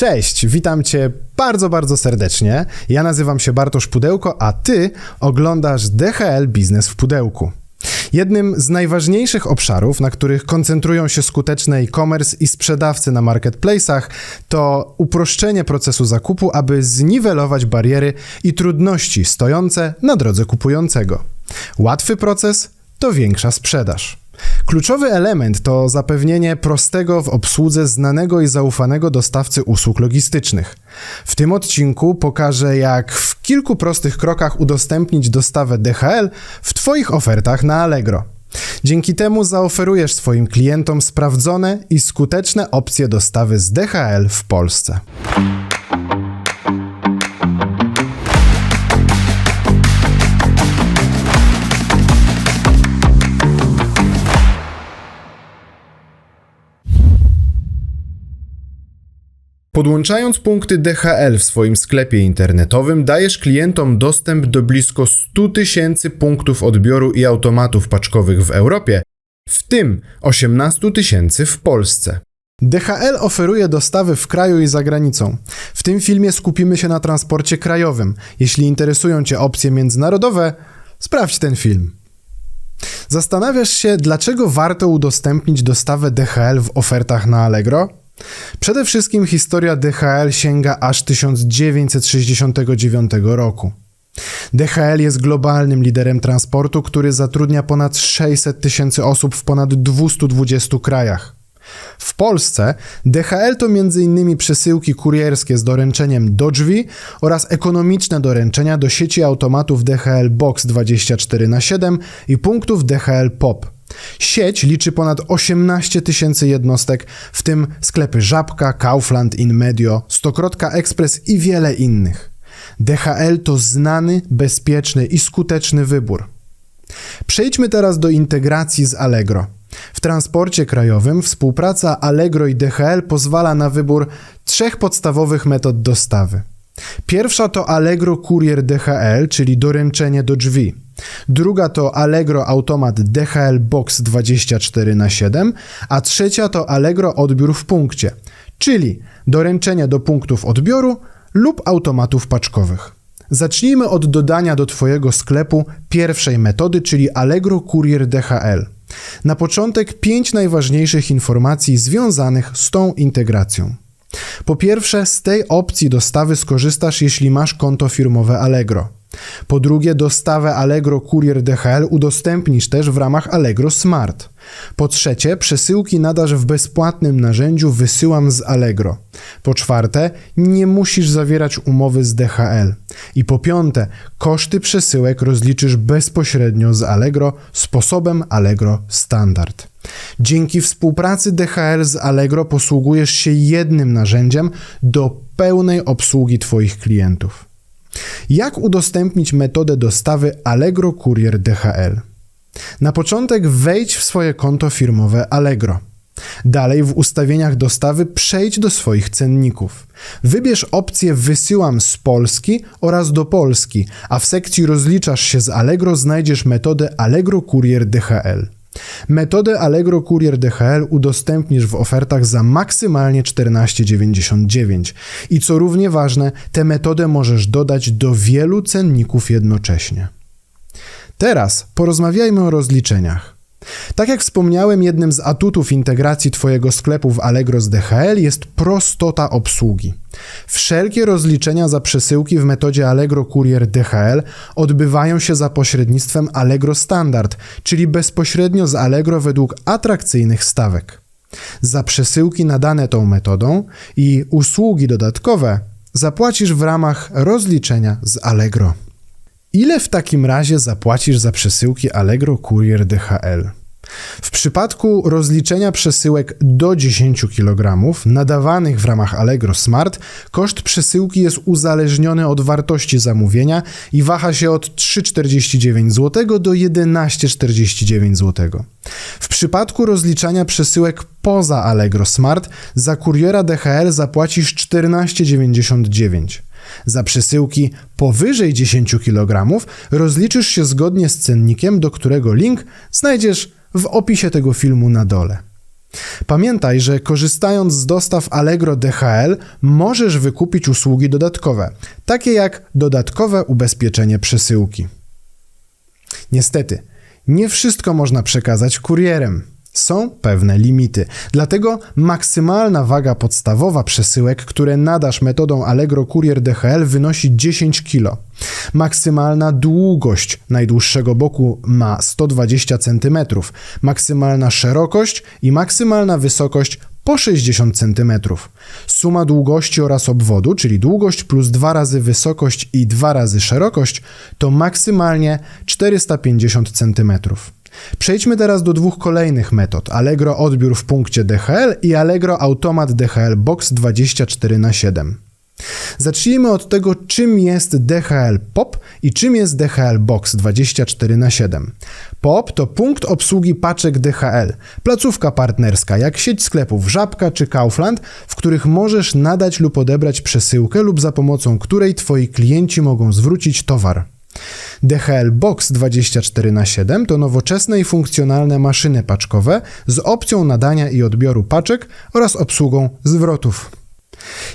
Cześć, witam Cię bardzo, bardzo serdecznie. Ja nazywam się Bartosz Pudełko, a Ty oglądasz DHL Biznes w Pudełku. Jednym z najważniejszych obszarów, na których koncentrują się skuteczne e-commerce i sprzedawcy na marketplace'ach, to uproszczenie procesu zakupu, aby zniwelować bariery i trudności stojące na drodze kupującego. Łatwy proces to większa sprzedaż. Kluczowy element to zapewnienie prostego w obsłudze znanego i zaufanego dostawcy usług logistycznych. W tym odcinku pokażę, jak w kilku prostych krokach udostępnić dostawę DHL w Twoich ofertach na Allegro. Dzięki temu zaoferujesz swoim klientom sprawdzone i skuteczne opcje dostawy z DHL w Polsce. Podłączając punkty DHL w swoim sklepie internetowym, dajesz klientom dostęp do blisko 100 tysięcy punktów odbioru i automatów paczkowych w Europie, w tym 18 tysięcy w Polsce. DHL oferuje dostawy w kraju i za granicą. W tym filmie skupimy się na transporcie krajowym. Jeśli interesują Cię opcje międzynarodowe, sprawdź ten film. Zastanawiasz się, dlaczego warto udostępnić dostawę DHL w ofertach na Allegro? Przede wszystkim historia DHL sięga aż 1969 roku. DHL jest globalnym liderem transportu, który zatrudnia ponad 600 tysięcy osób w ponad 220 krajach. W Polsce DHL to m.in. przesyłki kurierskie z doręczeniem do drzwi oraz ekonomiczne doręczenia do sieci automatów DHL Box 24 na 7 i punktów DHL Pop. Sieć liczy ponad 18 tysięcy jednostek, w tym sklepy Żabka, Kaufland, Inmedio, Stokrotka Express i wiele innych. DHL to znany, bezpieczny i skuteczny wybór. Przejdźmy teraz do integracji z Allegro. W transporcie krajowym współpraca Allegro i DHL pozwala na wybór trzech podstawowych metod dostawy. Pierwsza to Allegro Courier DHL, czyli doręczenie do drzwi. Druga to Allegro Automat DHL Box 24 na 7 a trzecia to Allegro Odbiór w punkcie, czyli doręczenie do punktów odbioru lub automatów paczkowych. Zacznijmy od dodania do Twojego sklepu pierwszej metody, czyli Allegro Courier DHL. Na początek pięć najważniejszych informacji związanych z tą integracją. Po pierwsze, z tej opcji dostawy skorzystasz, jeśli masz konto firmowe Allegro. Po drugie, dostawę Allegro Courier DHL udostępnisz też w ramach Allegro Smart. Po trzecie, przesyłki nadasz w bezpłatnym narzędziu Wysyłam z Allegro. Po czwarte, nie musisz zawierać umowy z DHL. I po piąte, koszty przesyłek rozliczysz bezpośrednio z Allegro sposobem Allegro Standard. Dzięki współpracy DHL z Allegro posługujesz się jednym narzędziem do pełnej obsługi Twoich klientów. Jak udostępnić metodę dostawy Allegro Courier DHL? Na początek wejdź w swoje konto firmowe Allegro. Dalej w ustawieniach dostawy przejdź do swoich cenników. Wybierz opcję Wysyłam z Polski oraz do Polski, a w sekcji Rozliczasz się z Allegro znajdziesz metodę Allegro Courier DHL. Metodę Allegro Courier DHL udostępnisz w ofertach za maksymalnie 14,99 i co równie ważne, tę metodę możesz dodać do wielu cenników jednocześnie. Teraz porozmawiajmy o rozliczeniach. Tak jak wspomniałem, jednym z atutów integracji Twojego sklepu w Allegro z DHL jest prostota obsługi. Wszelkie rozliczenia za przesyłki w metodzie Allegro Courier DHL odbywają się za pośrednictwem Allegro Standard, czyli bezpośrednio z Allegro według atrakcyjnych stawek. Za przesyłki nadane tą metodą i usługi dodatkowe zapłacisz w ramach rozliczenia z Allegro. Ile w takim razie zapłacisz za przesyłki Allegro Courier DHL? W przypadku rozliczenia przesyłek do 10 kg nadawanych w ramach Allegro Smart, koszt przesyłki jest uzależniony od wartości zamówienia i waha się od 3,49 zł do 11,49 zł. W przypadku rozliczania przesyłek poza Allegro Smart za kuriera DHL zapłacisz 14,99. Za przesyłki powyżej 10 kg rozliczysz się zgodnie z cennikiem, do którego link znajdziesz w opisie tego filmu na dole. Pamiętaj, że korzystając z dostaw Allegro DHL możesz wykupić usługi dodatkowe, takie jak dodatkowe ubezpieczenie przesyłki. Niestety, nie wszystko można przekazać kurierem. Są pewne limity. Dlatego maksymalna waga podstawowa przesyłek, które nadasz metodą Allegro Courier DHL wynosi 10 kg. Maksymalna długość najdłuższego boku ma 120 cm, maksymalna szerokość i maksymalna wysokość po 60 cm. Suma długości oraz obwodu, czyli długość plus 2 razy wysokość i 2 razy szerokość, to maksymalnie 450 cm. Przejdźmy teraz do dwóch kolejnych metod: Allegro odbiór w punkcie DHL i Allegro automat DHL Box 24 na 7. Zacznijmy od tego, czym jest DHL POP i czym jest DHL Box 24 na 7. POP to punkt obsługi paczek DHL, placówka partnerska, jak sieć sklepów Żabka czy Kaufland, w których możesz nadać lub odebrać przesyłkę lub za pomocą której twoi klienci mogą zwrócić towar. DHL Box 24 na 7 to nowoczesne i funkcjonalne maszyny paczkowe z opcją nadania i odbioru paczek oraz obsługą zwrotów.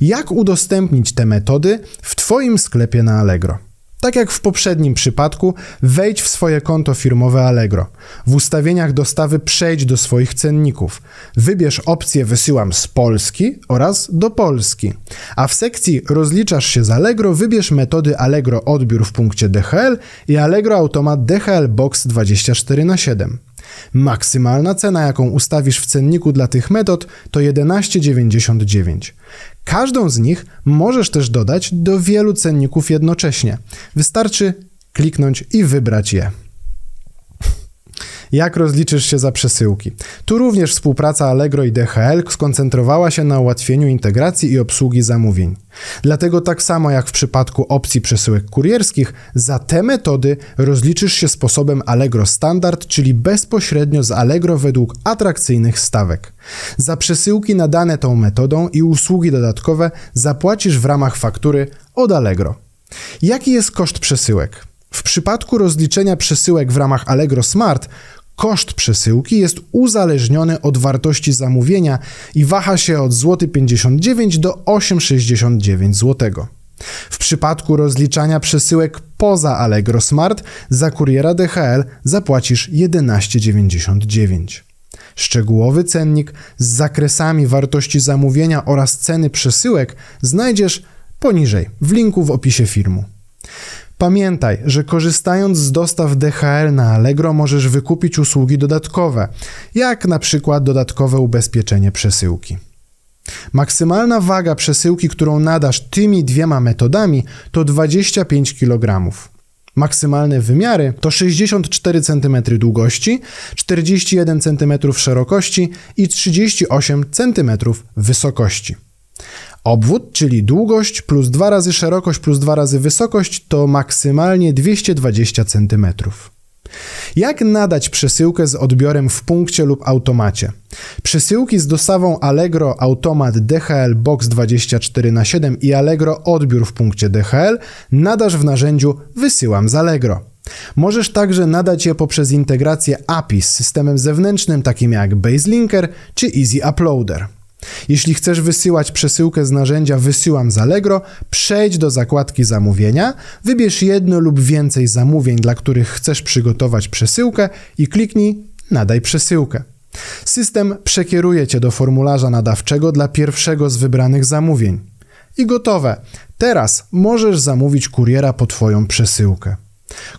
Jak udostępnić te metody w Twoim sklepie na Allegro? Tak jak w poprzednim przypadku, wejdź w swoje konto firmowe Allegro. W ustawieniach dostawy przejdź do swoich cenników. Wybierz opcję Wysyłam z Polski oraz do Polski. A w sekcji Rozliczasz się z Allegro wybierz metody Allegro Odbiór w punkcie DHL i Allegro Automat DHL Box 24 na 7. Maksymalna cena, jaką ustawisz w cenniku dla tych metod, to 11,99. Każdą z nich możesz też dodać do wielu cenników jednocześnie. Wystarczy kliknąć i wybrać je. Jak rozliczysz się za przesyłki? Tu również współpraca Allegro i DHL skoncentrowała się na ułatwieniu integracji i obsługi zamówień. Dlatego tak samo jak w przypadku opcji przesyłek kurierskich, za te metody rozliczysz się sposobem Allegro Standard, czyli bezpośrednio z Allegro według atrakcyjnych stawek. Za przesyłki nadane tą metodą i usługi dodatkowe zapłacisz w ramach faktury od Allegro. Jaki jest koszt przesyłek? W przypadku rozliczenia przesyłek w ramach Allegro Smart Koszt przesyłki jest uzależniony od wartości zamówienia i waha się od złoty 59 do 8,69 zł. W przypadku rozliczania przesyłek poza Allegro Smart za kuriera DHL zapłacisz 11,99. Szczegółowy cennik z zakresami wartości zamówienia oraz ceny przesyłek znajdziesz poniżej w linku w opisie filmu. Pamiętaj, że korzystając z dostaw DHL na Allegro możesz wykupić usługi dodatkowe, jak na przykład dodatkowe ubezpieczenie przesyłki. Maksymalna waga przesyłki, którą nadasz tymi dwiema metodami, to 25 kg. Maksymalne wymiary to 64 cm długości, 41 cm szerokości i 38 cm wysokości. Obwód, czyli długość plus 2 razy szerokość plus 2 razy wysokość to maksymalnie 220 cm. Jak nadać przesyłkę z odbiorem w punkcie lub automacie? Przesyłki z dostawą Allegro Automat DHL Box 24 na 7 i Allegro Odbiór w punkcie DHL nadasz w narzędziu Wysyłam z Allegro. Możesz także nadać je poprzez integrację API z systemem zewnętrznym takim jak BaseLinker czy Easy Uploader. Jeśli chcesz wysyłać przesyłkę z narzędzia Wysyłam z Allegro, przejdź do zakładki Zamówienia, wybierz jedno lub więcej zamówień, dla których chcesz przygotować przesyłkę i kliknij Nadaj przesyłkę. System przekieruje Cię do formularza nadawczego dla pierwszego z wybranych zamówień. I gotowe. Teraz możesz zamówić kuriera po Twoją przesyłkę.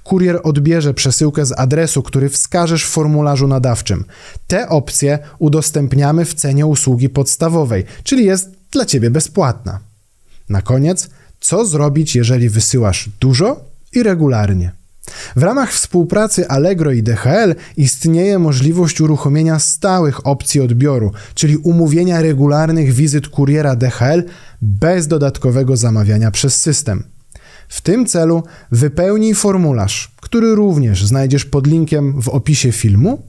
Kurier odbierze przesyłkę z adresu, który wskażesz w formularzu nadawczym. Te opcje udostępniamy w cenie usługi podstawowej, czyli jest dla Ciebie bezpłatna. Na koniec, co zrobić, jeżeli wysyłasz dużo i regularnie? W ramach współpracy Allegro i DHL istnieje możliwość uruchomienia stałych opcji odbioru, czyli umówienia regularnych wizyt kuriera DHL bez dodatkowego zamawiania przez system. W tym celu wypełnij formularz, który również znajdziesz pod linkiem w opisie filmu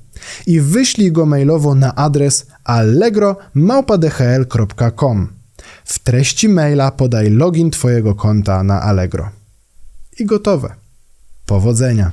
i wyślij go mailowo na adres allegro.dhl.com. W treści maila podaj login Twojego konta na Allegro. I gotowe. Powodzenia!